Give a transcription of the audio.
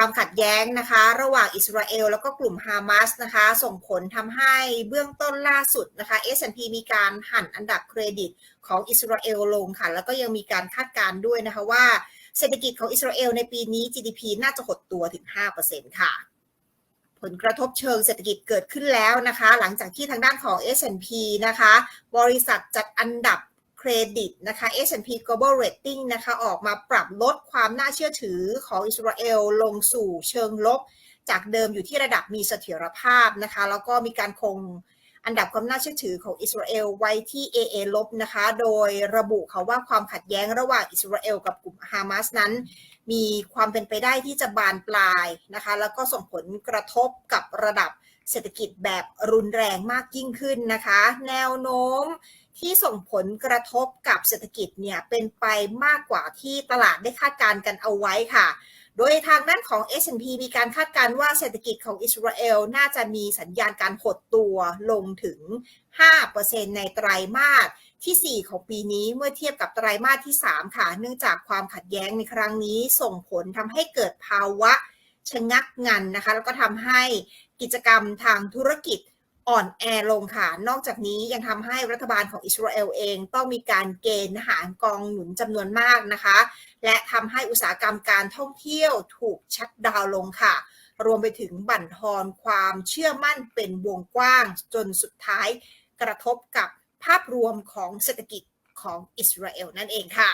ความขัดแย้งนะคะ ระหว่างอิสราเอลแล้วก็กลุ่มฮามาสนะคะ ส่งผลทำให้เบื้องต้นล่าสุดนะคะ S&P มีการหั่นอันดับเครดิตของอิสราเอลลงค่ะ แล้วก็ยังมีการคาดการณ์ด้วยนะคะว่าเศรษฐกิจของอิสราเอลในปีนี้ GDP น่าจะหดตัวถึง 5%ค่ะ ผลกระทบเชิงเศรษฐกิจเกิดขึ้นแล้วนะคะ หลังจากที่ทางด้านของ S&P นะคะ บริษัทจัดอันดับ เครดิตนะคะ S&P Global Rating นะคะออกมาปรับลดความน่าเชื่อถือของอิสราเอลลงสู่เชิงลบ จากเดิมอยู่ที่ระดับมีเสถียรภาพนะคะ แล้วก็มีการคงอันดับความน่าเชื่อถือของอิสราเอลไว้ที่ AA ลบนะคะ โดยระบุเขาว่าความขัดแย้งระหว่างอิสราเอลกับกลุ่มฮามาสนั้น มีความเป็นไปได้ที่จะบานปลายนะคะ แล้วก็ส่งผลกระทบกับระดับเศรษฐกิจแบบรุนแรงมากยิ่งขึ้นนะคะ แนวโน้ม ที่ส่งผลกระทบกับเศรษฐกิจเนี่ยเป็นไปมากกว่าที่ตลาดได้คาดการณ์กันเอาไว้ค่ะ โดยทางด้านของ S&P มีการคาดการณ์ว่าเศรษฐกิจของอิสราเอลน่าจะมีสัญญาณการหดตัวลงถึง 5%ในไตรมาสที่ 4 ของปีนี้เมื่อเทียบกับไตรมาสที่ 3 ค่ะ เนื่องจากความขัดแย้งในครั้งนี้ส่งผลทำให้เกิดภาวะชะงักงันนะคะ แล้วก็ทำให้กิจกรรมทางธุรกิจ อ่อนแอลงค่ะ นอกจากนี้ยังทำให้รัฐบาลของอิสราเอลเองต้องมีการเกณฑ์ทหารกองหนุนจำนวนมากนะคะ และทำให้อุตสาหกรรมการท่องเที่ยวถูกชัดดาวลงค่ะ รวมไปถึงบั่นทอนความเชื่อมั่นเป็นวงกว้าง จนสุดท้ายกระทบกับภาพรวมของเศรษฐกิจของอิสราเอลนั่นเองค่ะ